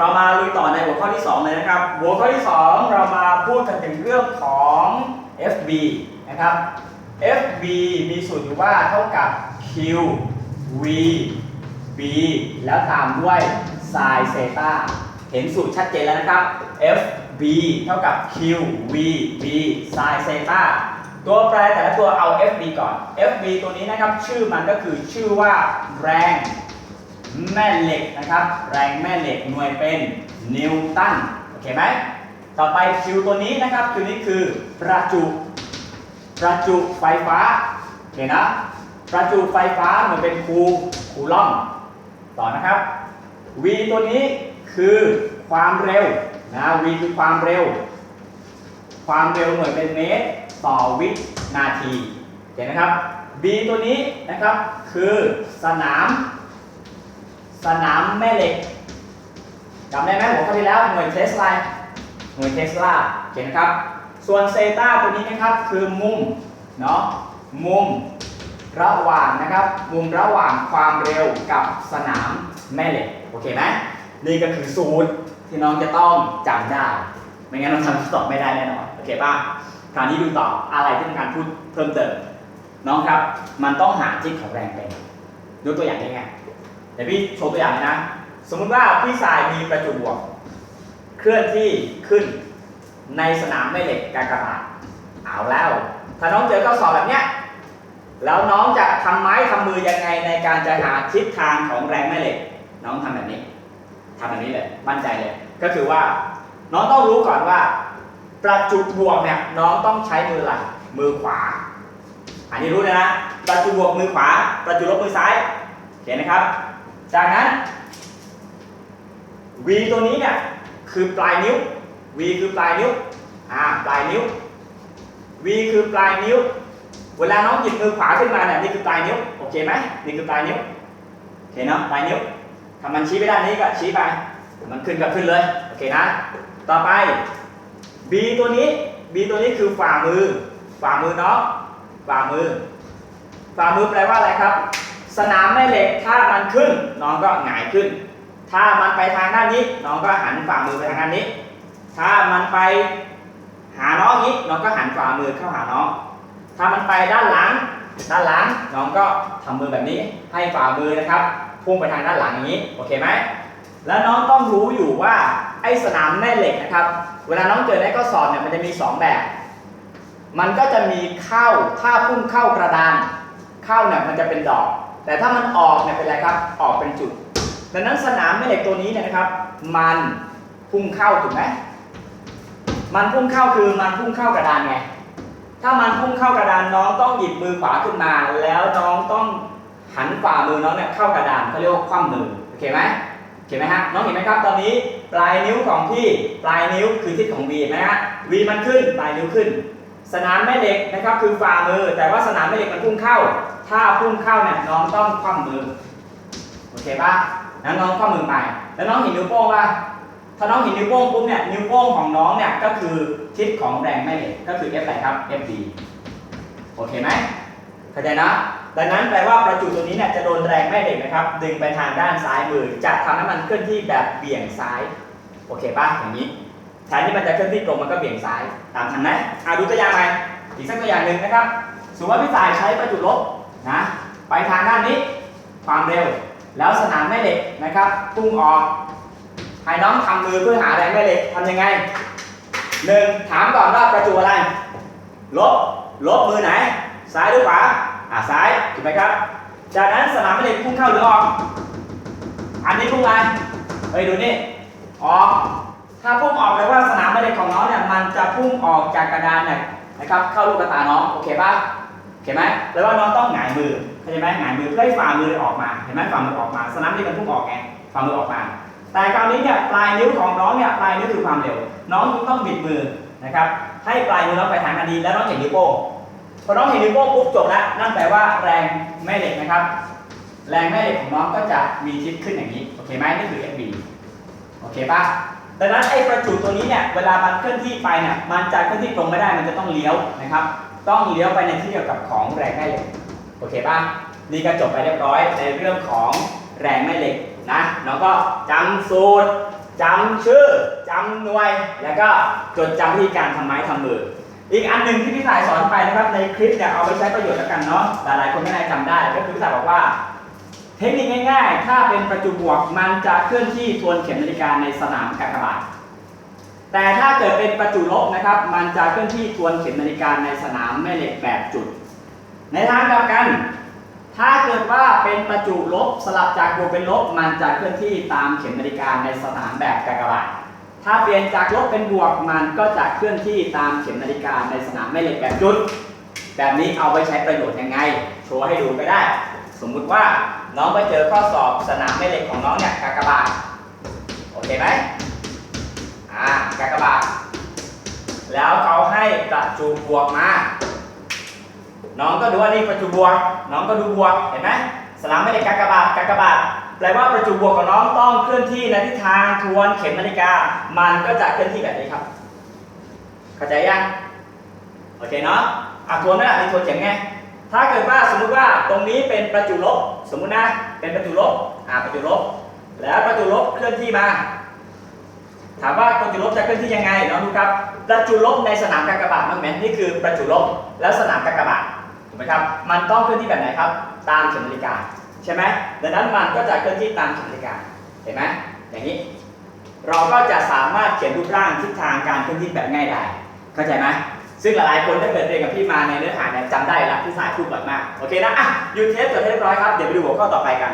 เรามาลุยต่อในหัวข้อที่ 2 เลยนะครับ หัวข้อที่ 2 เรามาพูดกันถึงเรื่องของ FB นะครับ FB มีสูตรอยู่ว่าเท่ากับ Q V B แล้วตามด้วย sin เซตาเห็นสูตรชัดเจนแล้วนะครับ FB เท่ากับ Q V B sin เซตาตัวแปรแต่ละตัวเอา FB ก่อน FB ตัวนี้นะครับ ชื่อมันก็คือชื่อว่าแรง แม่เหล็กนะครับ แรงแม่เหล็กหน่วยเป็นนิวตันโอเคไหมต่อไปคิวตัวนี้นะครับคิวนี้คือประจุประจุไฟฟ้าโอเคนะประจุไฟฟ้าเหมือนเป็นคูคูลอมต่อนะครับ V ตัวนี้คือความเร็วนะ V คือความเร็ว ความเร็วหน่วยเป็นเมตรต่อวินาทีโอเคนะครับ B ตัวนี้นะครับคือสนาม สนามแม่เหล็กจำได้ไหมหัวข้อที่แล้วหน่วยเทสลาหน่วยเทสลาโอเคนะครับ ส่วนเซตาตัวนี้นะครับคือมุมเนาะมุมระหว่างนะครับ มุมระหว่างความเร็วกับสนามแม่เหล็กโอเคไหมนี่ก็คือสูตรที่น้องจะต้องจำได้ ไม่งั้นน้องทำตอบไม่ได้แน่นอนโอเคป่ะคราวนี้ดูต่ออะไรที่ต้องการพูดเพิ่มเติมน้องครับ มันต้องหาทิศของแรงเป็นยกตัวอย่างง่ายๆ ดี๋ยวพี่โชว์ตัวอย่างนะ สมมุติว่าพี่สายมีประจุบวก เคลื่อนที่ขึ้นในสนามแม่เหล็กกากบาทเอาแล้ว ถ้าน้องเจอข้อสอบแบบเนี้ยแล้วน้องจะทำไม้ทำมือยังไงในการจะหาทิศทางของแรงแม่เหล็ก น้องทำแบบนี้ทำแบบนี้เลยมั่นใจเลย ก็คือว่า น้องต้องรู้ก่อนว่า ประจุบวกเนี่ยน้องต้องใช้มืออะไรมือขวา อันนี้รู้เลยนะประจุบวกมือขวา ประจุลบมือซ้ายเห็นนะครับ จากนั้น V ตัวนี้เนี่ยคือปลายนิ้ว V คือปลายนิ้วอ่าปลายนิ้ว V คือปลายนิ้ว เวลาน้องหยิบมือขวาขึ้นมาเนี่ยนี่คือปลายนิ้วโอเคไหมนี่คือปลายนิ้วโอเคเนาะปลายนิ้วถ้ามันชี้ไปด้านนี้ก็ชี้ไป มันขึ้นก็ขึ้นเลยโอเคนะ ต่อไป B ตัวนี้ B ตัวนี้คือฝ่ามือ ฝ่ามือเนาะฝ่ามือ ฝ่ามือแปลว่าอะไรครับ สนามแม่เหล็กถ้ามันขึ้น น้องก็หงายขึ้น ถ้ามันไปทางด้านนี้ น้องก็หันฝ่ามือไปทางด้านนี้ ถ้ามันไปหาน้องนี้น้องก็หันฝ่ามือเข้าหาน้อง ถ้ามันไปด้านหลัง ด้านหลังน้องก็ทำมือแบบนี้ ให้ฝ่ามือนะครับ พุ่งไปทางด้านหลังอย่างนี้ โอเคไหมแล้วน้องต้องรู้อยู่ว่าไอ้สนามแม่เหล็กนะครับ เวลาน้องเจอในข้อสอบเนี่ยมันจะมีสองแบบ มันก็จะมีเข้าถ้าพุ่งเข้ากระดาน เข้าเนี่ยมันจะเป็นดอก แต่ถ้ามันออกเนี่ยเป็นไรครับ ออกเป็นจุด ดังนั้นสนามแม่เหล็กตัวนี้เนี่ยนะครับ มันพุ่งเข้าถูกไหมมันพุ่งเข้าคือมันพุ่งเข้ากระดานไง ถ้ามันพุ่งเข้ากระดานน้องต้องหยิบมือขวาขึ้นมา แล้วน้องต้องหันฝ่ามือน้องเนี่ยเข้ากระดานเขาเรียกว่าคว่ำมือโอเคไหมโอเคไหมฮะน้องเห็นไหมครับ ตอนนี้ปลายนิ้วของพี่ปลายนิ้วคือทิศของ V เห็นไหมฮะ V มันขึ้นปลายนิ้วขึ้น สนามแม่เหล็กนะครับคือฝ่ามือ แต่ว่าสนามแม่เหล็กมันพุ่งเข้า ถ้าพุ่งเข้าเนี่ยน้องต้องคว่ำมือโอเคปะแล้วน้องคว่ำมือไป แล้วน้องเห็นนิ้วโป้งป่ะถ้าน้องเห็นนิ้วโป้งปุ๊บเนี่ยนิ้วโป้งของน้องเนี่ยก็คือทิศของแรงแม่เหล็กก็คือ F อะไรครับ FB โอเคไหมเข้าใจนะดังนั้นแปลว่าประจุตัวนี้เนี่ยจะโดนแรงแม่เหล็กนะครับ ดึงไปทางด้านซ้ายมือจะทำให้มันเคลื่อนที่แบบเบี่ยงซ้าย โอเคป่ะอย่างนี้ แทนที่มันจะเคลื่อนที่ตรงมันก็เบี่ยงซ้ายตามทันไหมอะดูตัวอย่างใหม่อีกสักตัวอย่างหนึ่งนะครับสมมติว่าพี่สายใช้ประจุลบนะไปทางด้านนี้ความเร็ว แล้วสนามแม่เหล็กนะครับพุ่งออกให้น้องทำมือเพื่อหาแรงแม่เหล็กทำยังไงหนึ่งถามก่อนว่าประจุอะไร ลบลบมือไหน ซ้ายหรือขวาอ่าซ้ายถูกไหมครับ จากนั้นสนามแม่เหล็กพุ่งเข้าหรือออก อันนี้พุ่งอะไรเฮ้ยดูนี่ออก ถ้าพุ่งออกแปลว่าสนามแม่เหล็กของน้องเนี่ยมันจะพุ่งออกจากกระดานเนี่ยนะครับเข้าลูกตาน้องโอเคป่ะโอเคไหมแปลว่าน้องต้องหงายมือเข้าใจไหมหงายมือเพื่อให้ฝ่ามือออกมาเห็นไหมฝ่ามือออกมา สนามที่มันพุ่งออกไงฝ่ามือออกมา แต่คราวนี้เนี่ยปลายนิ้วของน้องเนี่ยปลายนิ้วคือความเร็ว น้องต้องบิดมือนะครับให้ปลายนิ้วน้องไปทางอันนี้แล้วน้องเห็นนิ้วโป้งพอน้องเห็นนิ้วโป้งปุ๊บจบแล้วนั่นแปลว่าแรงแม่เหล็กนะครับ แรงแม่เหล็กของน้องก็จะมีทิศขึ้นอย่างนี้โอเคไหมนี่คือ FB โอเคปะ ดังนั้นไอ้ประจุตัวนี้เนี่ยเวลามันเคลื่อนที่ไปเนี่ยมันจะเคลื่อนที่ตรงไม่ได้มันจะต้องเลี้ยวนะครับ ต้องเลี้ยวไปในที่เดียวกับของแรงแม่เหล็กโอเคป่ะนี่ก็จบไปเรียบร้อยในเรื่องของแรงแม่เหล็กนะน้องก็จำสูตรจำชื่อจำหน่วย แล้วก็จดจำวิธีการทำไม้ทำมือ อีกอันหนึ่งที่พี่สายสอนไปนะครับในคลิปเนี่ยเอาไปใช้ประโยชน์แล้วกันเนาะหลายๆคนไม่น่าจำได้ก็คือพี่สายบอกว่า เทคนิคง่าย ๆ ถ้าเป็นประจุบวกมันจะเคลื่อนที่ทวนเข็มนาฬิกาในสนามกากบาท แต่ถ้าเกิดเป็นประจุลบนะครับ มันจะเคลื่อนที่ทวนเข็มนาฬิกาในสนามแม่เหล็กแบบจุด ในทางกลับกัน ถ้าเกิดว่าเป็นประจุลบสลับจากบวกเป็นลบ มันจะเคลื่อนที่ตามเข็มนาฬิกาในสนามแบบกากบาท ถ้าเปลี่ยนจากลบเป็นบวกมันก็จะเคลื่อนที่ตามเข็มนาฬิกาในสนามแม่เหล็กแบบจุด แบบนี้เอาไปใช้ประโยชน์ยังไง โชว์ให้ดูก็ได้ สมมุติว่าน้องไปเจอข้อสอบสนามแม่เหล็กของน้องเนี่ยกากบาทโอเคไหมอ่ากากบาทแล้วเขาให้ประจุบวกมา น้องก็ดูว่านี่ประจุบวก น้องก็ดูบวกเห็นไหมสนามแม่เหล็กกากบาทกากบาทแปลว่าประจุบวกของน้องต้องเคลื่อนที่ในทิศทางทวนเข็มนาฬิกา มันก็จะเคลื่อนที่แบบนี้ครับ เข้าใจยังโอเคเนาะอะทวนไหมล่ะมีทวนเข็มไง ถ้าเกิดว่าสมมุติว่าตรงนี้เป็นประจุลบ สมมุตินะเป็นประจุลบอ่าประจุลบ แล้วประจุลบเคลื่อนที่มา ถามว่าประจุลบจะเคลื่อนที่ยังไงน้องดูครับ ประจุลบในสนามกากบาทมั้งไหมนี่คือประจุลบแล้วสนามกากบาทถูกไหมครับมันต้องเคลื่อนที่แบบไหนครับ ตามเข็มนาฬิกาใช่ไหมดังนั้นมันก็จะเคลื่อนที่ตามเข็มนาฬิกาเห็นไหมอย่างนี้ เราก็จะสามารถเขียนรูปร่างทิศทางการเคลื่อนที่แบบง่ายได้ เข้าใจไหม ซึ่งหลายๆคนถ้าเกิดเรียนกับพี่มาในเนื้อหาเนี่ยจำได้ละที่สายพูดบ่อยมาก โอเคนะอะยูเทปจบให้เรียบร้อยครับ เดี๋ยวไปดูหัวข้อต่อไปกัน